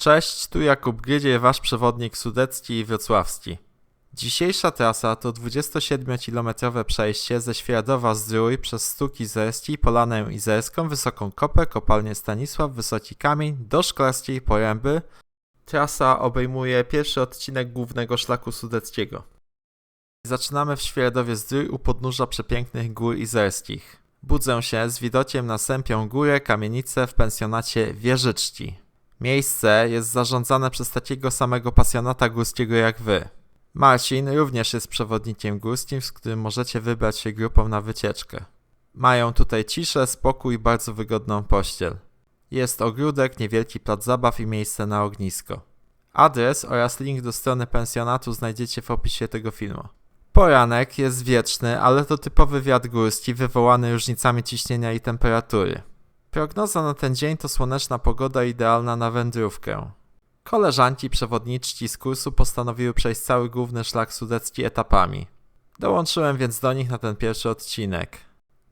Cześć, tu Jakub Grydzie, wasz przewodnik sudecki i wrocławski. Dzisiejsza trasa to 27-kilometrowe przejście ze Świeradowa Zdrój przez Stuki Zerski, Polanę Izerską, Wysoką Kopę, Kopalnię Stanisław, Wysoki Kamień, do Szklarskiej Poręby. Trasa obejmuje pierwszy odcinek głównego szlaku sudeckiego. Zaczynamy w Świeradowie Zdrój u podnóża przepięknych gór izerskich. Budzę się z widokiem na Sępią Górę, kamienicę w pensjonacie Wieżyczki. Miejsce jest zarządzane przez takiego samego pasjonata górskiego jak wy. Marcin również jest przewodnikiem górskim, z którym możecie wybrać się grupą na wycieczkę. Mają tutaj ciszę, spokój i bardzo wygodną pościel. Jest ogródek, niewielki plac zabaw i miejsce na ognisko. Adres oraz link do strony pensjonatu znajdziecie w opisie tego filmu. Poranek jest wieczny, ale to typowy wiatr górski wywołany różnicami ciśnienia i temperatury. Prognoza na ten dzień to słoneczna pogoda idealna na wędrówkę. Koleżanki przewodniczki z kursu postanowiły przejść cały główny szlak sudecki etapami. Dołączyłem więc do nich na ten pierwszy odcinek.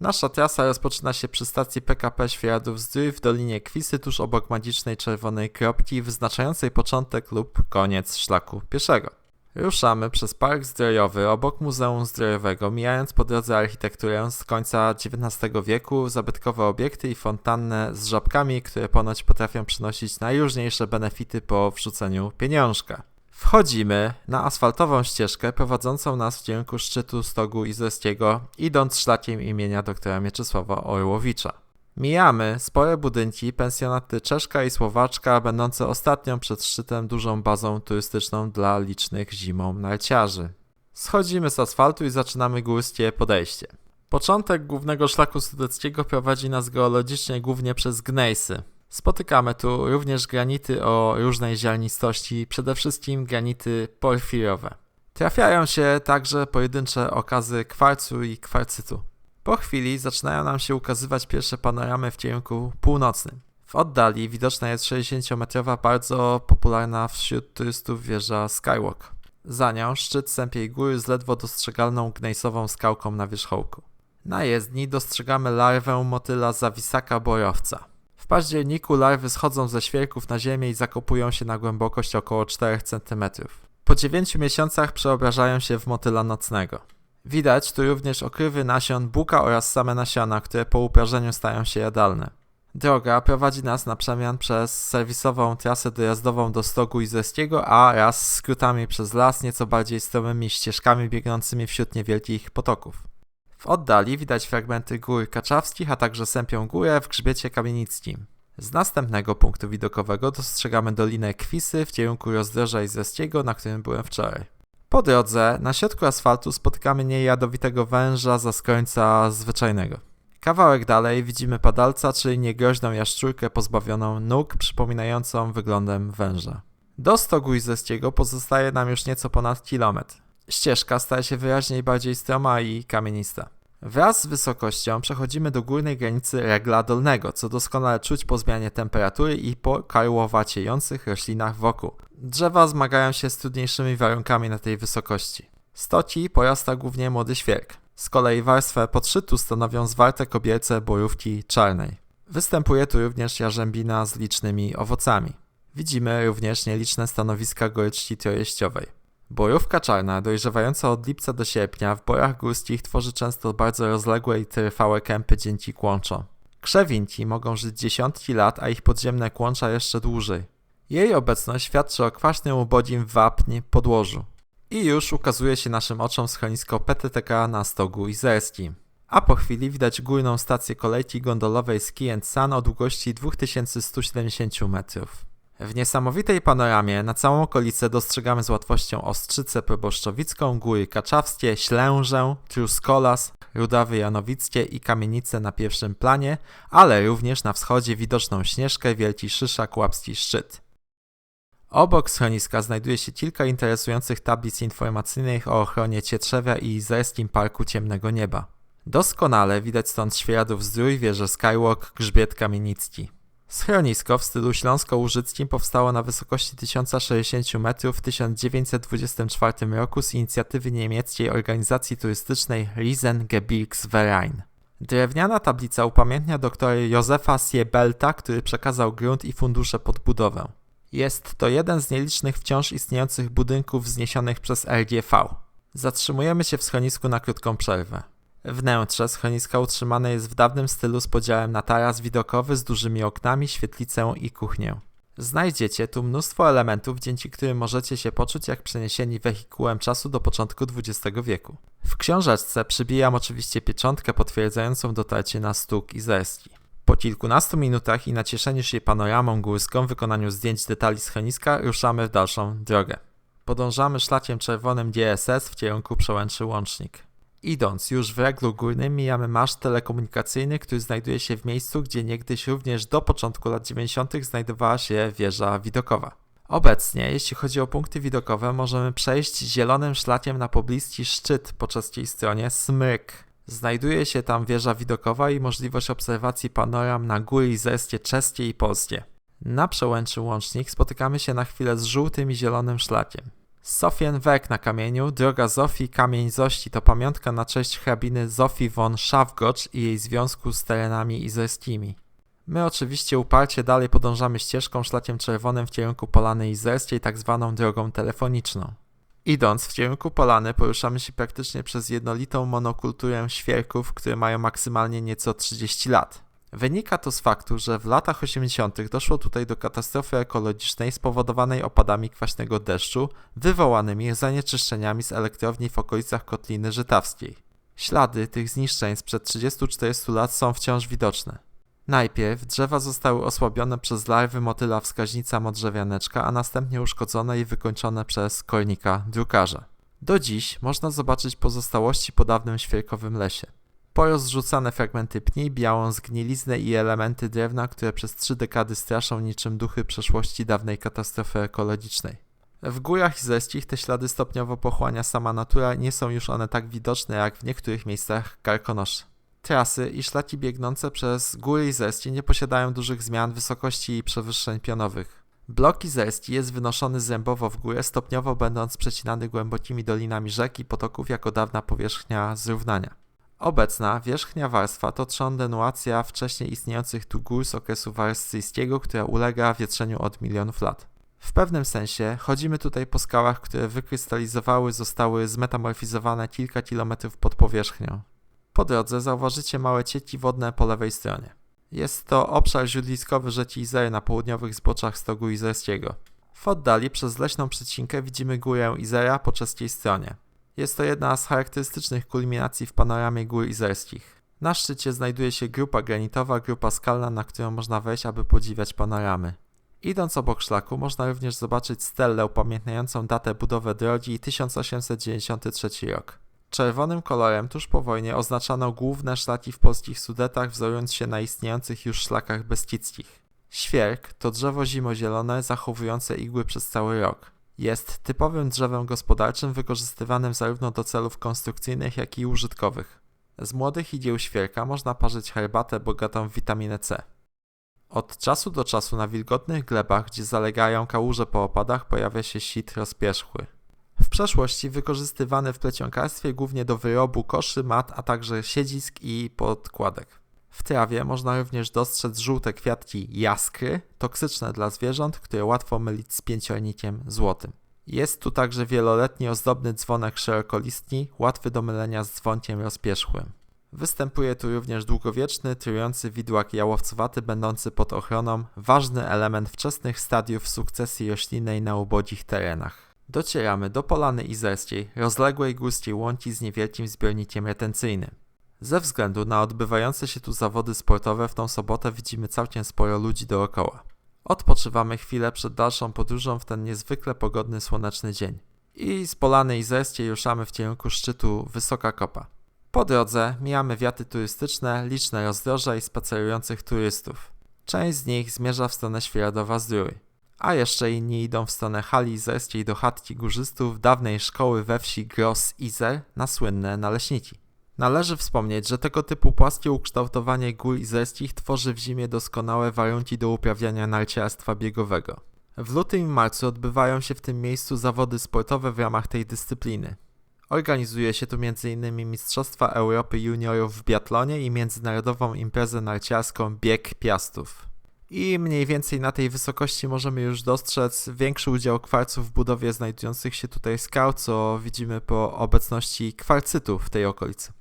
Nasza trasa rozpoczyna się przy stacji PKP Świeradów Zdrój w Dolinie Kwisy tuż obok magicznej czerwonej kropki wyznaczającej początek lub koniec szlaku pieszego. Ruszamy przez Park Zdrojowy obok Muzeum Zdrojowego, mijając po drodze architekturę z końca XIX wieku, zabytkowe obiekty i fontannę z żabkami, które ponoć potrafią przynosić najróżniejsze benefity po wrzuceniu pieniążka. Wchodzimy na asfaltową ścieżkę prowadzącą nas w kierunku szczytu Stogu Izerskiego, idąc szlakiem imienia doktora Mieczysława Orłowicza. Mijamy spore budynki, pensjonaty Czeszka i Słowaczka, będące ostatnią przed szczytem dużą bazą turystyczną dla licznych zimą narciarzy. Schodzimy z asfaltu i zaczynamy górskie podejście. Początek głównego szlaku sudeckiego prowadzi nas geologicznie głównie przez gnejsy. Spotykamy tu również granity o różnej ziarnistości, przede wszystkim granity porfirowe. Trafiają się także pojedyncze okazy kwarcu i kwarcytu. Po chwili zaczynają nam się ukazywać pierwsze panoramy w kierunku północnym. W oddali widoczna jest 60-metrowa, bardzo popularna wśród turystów wieża Skywalk. Za nią szczyt Sępiej Góry z ledwo dostrzegalną gnejsową skałką na wierzchołku. Na jezdni dostrzegamy larwę motyla zawisaka borowca. W październiku larwy schodzą ze świerków na ziemię i zakopują się na głębokość około 4 cm. Po 9 miesiącach przeobrażają się w motyla nocnego. Widać tu również okrywy nasion buka oraz same nasiona, które po uprażeniu stają się jadalne. Droga prowadzi nas na przemian przez serwisową trasę dojazdową do Stogu Izerskiego, a raz skrótami przez las, nieco bardziej stromymi ścieżkami biegnącymi wśród niewielkich potoków. W oddali widać fragmenty gór Kaczawskich, a także Sępią Górę w grzbiecie kamienickim. Z następnego punktu widokowego dostrzegamy Dolinę Kwisy w kierunku rozdroża Izerskiego, na którym byłem wczoraj. Po drodze na środku asfaltu spotykamy niejadowitego węża z końca zwyczajnego. Kawałek dalej widzimy padalca, czyli niegroźną jaszczurkę pozbawioną nóg, przypominającą wyglądem węża. Do stogu Izerskiego pozostaje nam już nieco ponad kilometr. Ścieżka staje się wyraźniej bardziej stroma i kamienista. Wraz z wysokością przechodzimy do górnej granicy regla dolnego, co doskonale czuć po zmianie temperatury i po karłowaciejących roślinach wokół. Drzewa zmagają się z trudniejszymi warunkami na tej wysokości. Stoci porasta głównie młody świerk. Z kolei warstwę podszytu stanowią zwarte kobiece bojówki czarnej. Występuje tu również jarzębina z licznymi owocami. Widzimy również nieliczne stanowiska goryczki trojeściowej. Bojówka czarna, dojrzewająca od lipca do sierpnia, w borach górskich tworzy często bardzo rozległe i trwałe kępy dzięki kłączom. Krzewinki mogą żyć dziesiątki lat, a ich podziemne kłącza jeszcze dłużej. Jej obecność świadczy o kwaśnym ubodzim wapń podłożu. I już ukazuje się naszym oczom schronisko PTTK na stogu izerskim. A po chwili widać górną stację kolejki gondolowej Ski Sun o długości 2170 metrów. W niesamowitej panoramie na całą okolicę dostrzegamy z łatwością Ostrzycę Proboszczowicką, Góry Kaczawskie, Ślężę, Truskolas, Rudawy Janowickie i Kamienice na pierwszym planie, ale również na wschodzie widoczną Śnieżkę, Wielki Szyszak, Łapski Szczyt. Obok schroniska znajduje się kilka interesujących tablic informacyjnych o ochronie Cietrzewia i Izerskim Parku Ciemnego Nieba. Doskonale widać stąd Świeradów Zdrój, wieżę Skywalk, grzbiet Kamienicki. Schronisko w stylu śląsko-łużyckim powstało na wysokości 1060 metrów w 1924 roku z inicjatywy niemieckiej organizacji turystycznej Riesengebirgsverein. Drewniana tablica upamiętnia doktora Józefa Siebelta, który przekazał grunt i fundusze pod budowę. Jest to jeden z nielicznych wciąż istniejących budynków wzniesionych przez LGV. Zatrzymujemy się w schronisku na krótką przerwę. Wnętrze schroniska utrzymane jest w dawnym stylu z podziałem na taras widokowy z dużymi oknami, świetlicę i kuchnię. Znajdziecie tu mnóstwo elementów, dzięki którym możecie się poczuć jak przeniesieni wehikułem czasu do początku XX wieku. W książeczce przybijam oczywiście pieczątkę potwierdzającą dotarcie na stuk i zesti. Po kilkunastu minutach i nacieszeniu się panoramą górską w wykonaniu zdjęć detali schroniska ruszamy w dalszą drogę. Podążamy szlakiem czerwonym DSS w kierunku przełęczy Łącznik. Idąc już w reglu górnym mijamy maszt telekomunikacyjny, który znajduje się w miejscu, gdzie niegdyś również do początku lat 90. znajdowała się wieża widokowa. Obecnie, jeśli chodzi o punkty widokowe, możemy przejść zielonym szlakiem na pobliski szczyt po czeskiej stronie Smyk. Znajduje się tam wieża widokowa i możliwość obserwacji panoram na góry izerskie czeskie i polskie. Na przełęczy Łącznik spotykamy się na chwilę z żółtym i zielonym szlakiem. Sofien Werk na kamieniu, droga Zofii Kamień Zości to pamiątka na cześć hrabiny Zofii von Szafgocz i jej związku z terenami izerskimi. My oczywiście uparcie dalej podążamy ścieżką szlakiem czerwonym w kierunku Polany Izerskiej, tak zwaną drogą telefoniczną. Idąc w kierunku Polany poruszamy się praktycznie przez jednolitą monokulturę świerków, które mają maksymalnie nieco 30 lat. Wynika to z faktu, że w latach 80. doszło tutaj do katastrofy ekologicznej spowodowanej opadami kwaśnego deszczu wywołanymi zanieczyszczeniami z elektrowni w okolicach Kotliny Żytawskiej. Ślady tych zniszczeń sprzed 30-40 lat są wciąż widoczne. Najpierw drzewa zostały osłabione przez larwy motyla wskaźnica modrzewianeczka, a następnie uszkodzone i wykończone przez kornika drukarza. Do dziś można zobaczyć pozostałości po dawnym świerkowym lesie. Porozrzucane fragmenty pni, białą zgniliznę i elementy drewna, które przez trzy dekady straszą niczym duchy przeszłości dawnej katastrofy ekologicznej. W górach izerskich te ślady stopniowo pochłania sama natura, nie są już one tak widoczne jak w niektórych miejscach Karkonoszy. Trasy i szlaki biegnące przez góry izerskie nie posiadają dużych zmian wysokości i przewyższeń pionowych. Blok izerski jest wynoszony zębowo w górę, stopniowo będąc przecinany głębokimi dolinami rzek i potoków jako dawna powierzchnia zrównania. Obecna wierzchnia warstwa to trządenuacja wcześniej istniejących tu gór z okresu warstyjskiego, która ulega wietrzeniu od milionów lat. W pewnym sensie chodzimy tutaj po skałach, które wykrystalizowały, zostały zmetamorfizowane kilka kilometrów pod powierzchnią. Po drodze zauważycie małe cieki wodne po lewej stronie. Jest to obszar źródliskowy rzeki Izery na południowych zboczach stogu izerskiego. W oddali przez leśną przecinkę widzimy górę Izera po czeskiej stronie. Jest to jedna z charakterystycznych kulminacji w panoramie gór izerskich. Na szczycie znajduje się grupa granitowa, grupa skalna, na którą można wejść, aby podziwiać panoramy. Idąc obok szlaku można również zobaczyć stelę upamiętniającą datę budowy drogi 1893 rok. Czerwonym kolorem tuż po wojnie oznaczano główne szlaki w polskich Sudetach, wzorując się na istniejących już szlakach beskidzkich. Świerk to drzewo zimozielone zachowujące igły przez cały rok. Jest typowym drzewem gospodarczym wykorzystywanym zarówno do celów konstrukcyjnych, jak i użytkowych. Z młodych igieł świerka można parzyć herbatę bogatą w witaminę C. Od czasu do czasu na wilgotnych glebach, gdzie zalegają kałuże po opadach, pojawia się sit rozpierzchły. W przeszłości wykorzystywany w plecionkarstwie głównie do wyrobu koszy, mat, a także siedzisk i podkładek. W trawie można również dostrzec żółte kwiatki jaskry, toksyczne dla zwierząt, które łatwo mylić z pięciornikiem złotym. Jest tu także wieloletni ozdobny dzwonek szerokolistni, łatwy do mylenia z dzwonkiem rozpierzchłym. Występuje tu również długowieczny, trujący widłak jałowcowaty będący pod ochroną, ważny element wczesnych stadiów sukcesji roślinnej na ubogich terenach. Docieramy do Polany Izerskiej, rozległej górskiej łąki z niewielkim zbiornikiem retencyjnym. Ze względu na odbywające się tu zawody sportowe w tą sobotę widzimy całkiem sporo ludzi dookoła. Odpoczywamy chwilę przed dalszą podróżą w ten niezwykle pogodny, słoneczny dzień. I z Polany Izerskiej ruszamy w kierunku szczytu Wysoka Kopa. Po drodze mijamy wiaty turystyczne, liczne rozdroża i spacerujących turystów. Część z nich zmierza w stronę Świeradowa Zdrój, a jeszcze inni idą w stronę hali izerskiej do chatki górzystów dawnej szkoły we wsi Gros Izer na słynne naleśniki. Należy wspomnieć, że tego typu płaskie ukształtowanie gór izerskich tworzy w zimie doskonałe warunki do uprawiania narciarstwa biegowego. W lutym i marcu odbywają się w tym miejscu zawody sportowe w ramach tej dyscypliny. Organizuje się tu m.in. Mistrzostwa Europy Juniorów w biatlonie i międzynarodową imprezę narciarską Bieg Piastów. I mniej więcej na tej wysokości możemy już dostrzec większy udział kwarcu w budowie znajdujących się tutaj skał, co widzimy po obecności kwarcytu w tej okolicy.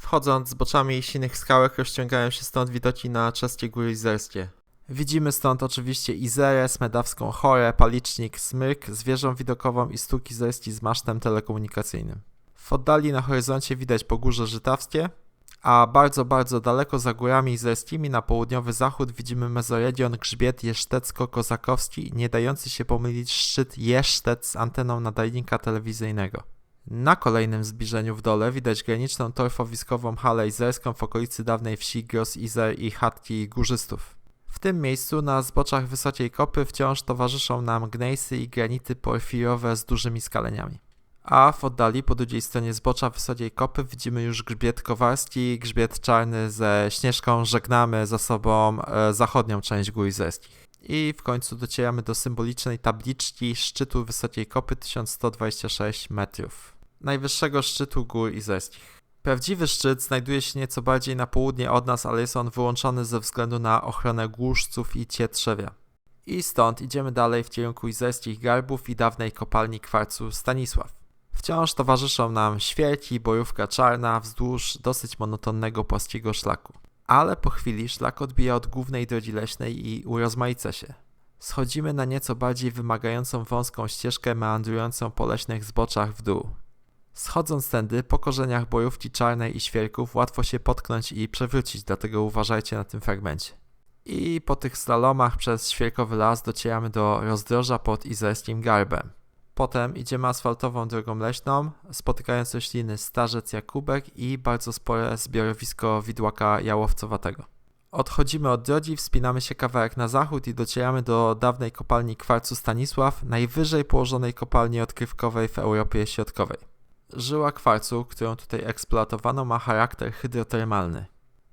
Wchodząc z boczami sinych skałek rozciągają się stąd widoki na czeskie góry izerskie. Widzimy stąd oczywiście Izerę, Smedawską Chorę, Palicznik, Smyk, zwierzę widokową i stóki zerski z masztem telekomunikacyjnym. W oddali na horyzoncie widać Pogórze Żytawskie, a bardzo, bardzo daleko za górami izerskimi na południowy zachód widzimy mezoregion grzbiet jesztecko-kozakowski, nie dający się pomylić szczyt Jesztec z anteną nadajnika telewizyjnego. Na kolejnym zbliżeniu w dole widać graniczną torfowiskową halę izerską w okolicy dawnej wsi Gros Izer i chatki górzystów. W tym miejscu na zboczach wysokiej kopy wciąż towarzyszą nam gnejsy i granity porfirowe z dużymi skaleniami. A w oddali po drugiej stronie zbocza wysokiej kopy widzimy już grzbiet kowarski, grzbiet czarny ze śnieżką. Żegnamy za sobą e, zachodnią część gór izerskich. I w końcu docieramy do symbolicznej tabliczki szczytu wysokiej kopy 1126 metrów. Najwyższego szczytu gór izerskich. Prawdziwy szczyt znajduje się nieco bardziej na południe od nas, ale jest on wyłączony ze względu na ochronę głuszców i cietrzewia. I stąd idziemy dalej w kierunku izerskich garbów i dawnej kopalni kwarcu Stanisław. Wciąż towarzyszą nam świerki, bojówka czarna wzdłuż dosyć monotonnego płaskiego szlaku. Ale po chwili szlak odbija od głównej drogi leśnej i urozmaica się. Schodzimy na nieco bardziej wymagającą wąską ścieżkę meandrującą po leśnych zboczach w dół. Schodząc tędy, po korzeniach bojówki czarnej i świerków łatwo się potknąć i przewrócić, dlatego uważajcie na tym fragmencie. I po tych slalomach przez świerkowy las docieramy do rozdroża pod izerskim garbem. Potem idziemy asfaltową drogą leśną, spotykając rośliny starzec Jakubek i bardzo spore zbiorowisko widłaka jałowcowatego. Odchodzimy od drogi, wspinamy się kawałek na zachód i docieramy do dawnej kopalni kwarcu Stanisław, najwyżej położonej kopalni odkrywkowej w Europie Środkowej. Żyła kwarcu, którą tutaj eksploatowano, ma charakter hydrotermalny.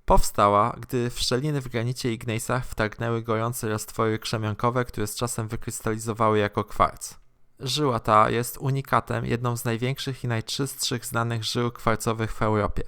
Powstała, gdy w szczeliny w granicie i gnejsach wtargnęły gorące roztwory krzemionkowe, które z czasem wykrystalizowały jako kwarc. Żyła ta jest unikatem, jedną z największych i najczystszych znanych żył kwarcowych w Europie.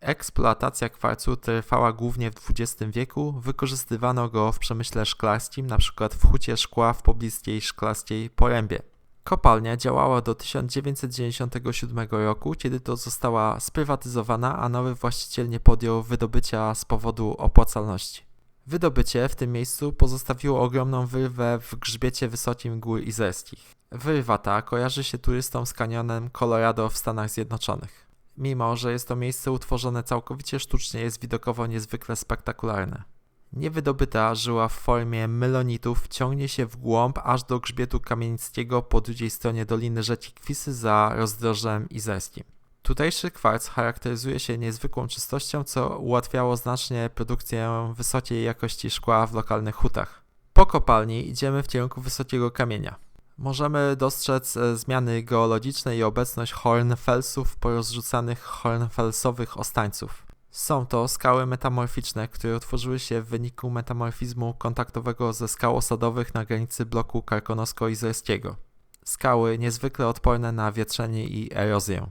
Eksploatacja kwarcu trwała głównie w XX wieku, wykorzystywano go w przemyśle szklarskim, np. w hucie szkła w pobliskiej szklarskiej Porębie. Kopalnia działała do 1997 roku, kiedy to została sprywatyzowana, a nowy właściciel nie podjął wydobycia z powodu opłacalności. Wydobycie w tym miejscu pozostawiło ogromną wyrwę w grzbiecie wysokim gór izerskich. Wyrwa ta kojarzy się turystom z kanionem Colorado w Stanach Zjednoczonych. Mimo, że jest to miejsce utworzone całkowicie sztucznie, jest widokowo niezwykle spektakularne. Niewydobyta żyła w formie mylonitów ciągnie się w głąb aż do grzbietu kamienickiego po drugiej stronie doliny rzeki Kwisy za rozdrożem izerskim. Tutejszy kwarc charakteryzuje się niezwykłą czystością, co ułatwiało znacznie produkcję wysokiej jakości szkła w lokalnych hutach. Po kopalni idziemy w kierunku wysokiego kamienia. Możemy dostrzec e, zmiany geologiczne i obecność hornfelsów porozrzucanych hornfelsowych ostańców. Są to skały metamorficzne, które utworzyły się w wyniku metamorfizmu kontaktowego ze skał osadowych na granicy bloku karkonosko-izerskiego. Skały niezwykle odporne na wietrzenie i erozję.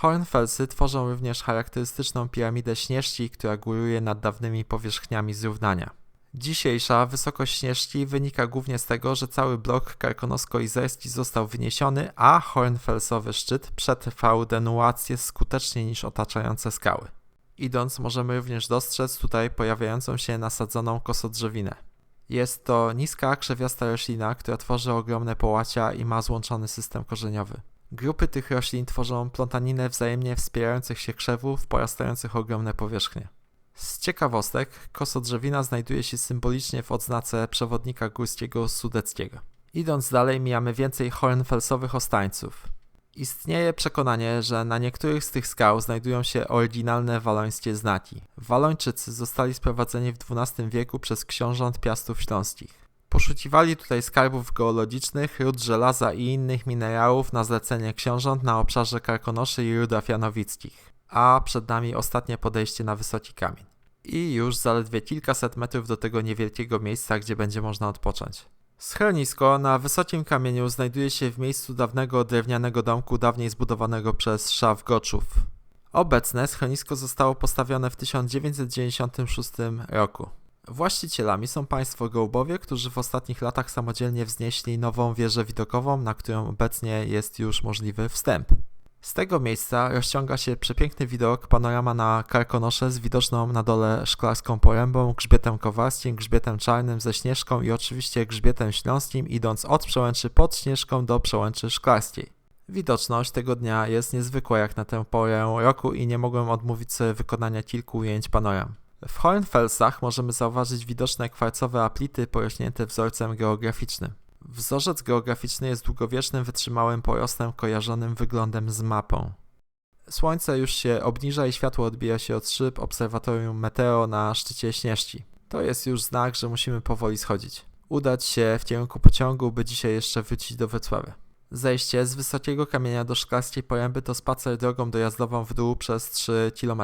Hornfelsy tworzą również charakterystyczną piramidę śnieżki, która góruje nad dawnymi powierzchniami zrównania. Dzisiejsza wysokość śnieżki wynika głównie z tego, że cały blok karkonosko-izerski został wyniesiony, a Hornfelsowy szczyt przetrwał denuację skuteczniej niż otaczające skały. Idąc możemy również dostrzec tutaj pojawiającą się nasadzoną kosodrzewinę. Jest to niska, krzewiasta roślina, która tworzy ogromne połacia i ma złączony system korzeniowy. Grupy tych roślin tworzą plątaninę wzajemnie wspierających się krzewów porastających ogromne powierzchnie. Z ciekawostek, kosodrzewina znajduje się symbolicznie w odznace przewodnika górskiego sudeckiego. Idąc dalej mijamy więcej hornfelsowych ostańców. Istnieje przekonanie, że na niektórych z tych skał znajdują się oryginalne walońskie znaki. Walończycy zostali sprowadzeni w XII wieku przez książąt Piastów Śląskich. Poszukiwali tutaj skarbów geologicznych, ród żelaza i innych minerałów na zlecenie książąt na obszarze Karkonoszy i Rudaf Janowickich. A przed nami ostatnie podejście na wysoki kamień. I już zaledwie kilkaset metrów do tego niewielkiego miejsca, gdzie będzie można odpocząć. Schronisko na wysokim kamieniu znajduje się w miejscu dawnego drewnianego domku, dawniej zbudowanego przez Szaf Goczów. Obecne schronisko zostało postawione w 1996 roku. Właścicielami są państwo Gołbowie, którzy w ostatnich latach samodzielnie wznieśli nową wieżę widokową, na którą obecnie jest już możliwy wstęp. Z tego miejsca rozciąga się przepiękny widok, panorama na Karkonosze z widoczną na dole szklarską porębą, grzbietem kowarskim, grzbietem czarnym ze Śnieżką i oczywiście grzbietem śląskim, idąc od przełęczy pod Śnieżką do przełęczy szklarskiej. Widoczność tego dnia jest niezwykła jak na tę porę roku i nie mogłem odmówić sobie wykonania kilku ujęć panoram. W Hohenfelsach możemy zauważyć widoczne kwarcowe aplity porośnięte wzorcem geograficznym. Wzorzec geograficzny jest długowiecznym, wytrzymałym porostem kojarzonym wyglądem z mapą. Słońce już się obniża i światło odbija się od szyb obserwatorium Meteo na szczycie Śnieżki. To jest już znak, że musimy powoli schodzić. Udać się w kierunku pociągu, by dzisiaj jeszcze wrócić do Wrocławia. Zejście z wysokiego kamienia do szklarskiej poręby to spacer drogą dojazdową w dół przez 3 km.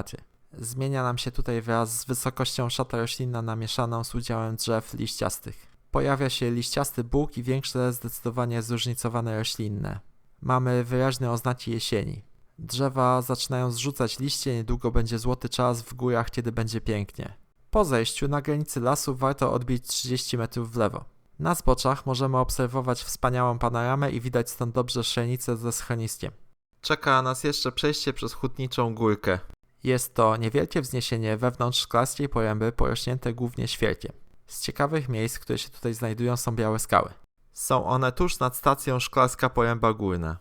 Zmienia nam się tutaj wraz z wysokością szata roślinna namieszaną z udziałem drzew liściastych. Pojawia się liściasty bóg i większe zdecydowanie zróżnicowane roślinne. Mamy wyraźne oznaki jesieni. Drzewa zaczynają zrzucać liście, niedługo będzie złoty czas w górach, kiedy będzie pięknie. Po zejściu na granicy lasu warto odbić 30 metrów w lewo. Na zboczach możemy obserwować wspaniałą panoramę i widać stąd dobrze szelnicę ze schroniskiem. Czeka nas jeszcze przejście przez hutniczą górkę. Jest to niewielkie wzniesienie wewnątrz szklarskiej poręby porośnięte głównie świerkiem. Z ciekawych miejsc, które się tutaj znajdują są białe skały. Są one tuż nad stacją Szklarska Poręba Górna.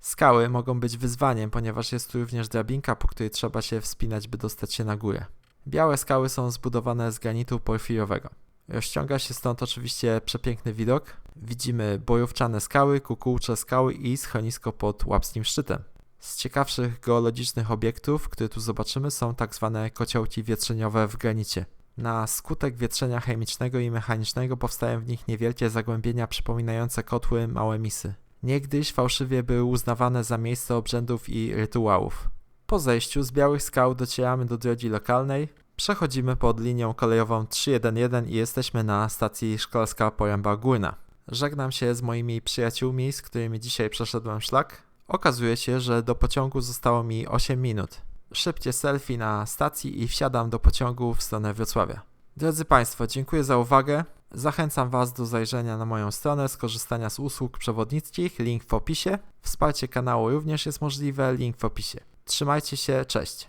Skały mogą być wyzwaniem, ponieważ jest tu również drabinka, po której trzeba się wspinać, by dostać się na górę. Białe skały są zbudowane z granitu porfirowego. Rozciąga się stąd oczywiście przepiękny widok. Widzimy bojówczane skały, kukułcze skały i schronisko pod łapskim szczytem. Z ciekawszych geologicznych obiektów, które tu zobaczymy, są tak zwane kociołki wietrzeniowe w granicie. Na skutek wietrzenia chemicznego i mechanicznego powstają w nich niewielkie zagłębienia przypominające kotły małe misy. Niegdyś fałszywie były uznawane za miejsce obrzędów i rytuałów. Po zejściu z białych skał docieramy do drogi lokalnej, przechodzimy pod linią kolejową 311 i jesteśmy na stacji Szklarska Poręba Górna. Żegnam się z moimi przyjaciółmi, z którymi dzisiaj przeszedłem szlak. Okazuje się, że do pociągu zostało mi 8 minut. Szybkie selfie na stacji i wsiadam do pociągu w stronę Wrocławia. Drodzy Państwo, dziękuję za uwagę. Zachęcam Was do zajrzenia na moją stronę, skorzystania z usług przewodnickich, link w opisie. Wsparcie kanału również jest możliwe, link w opisie. Trzymajcie się, cześć.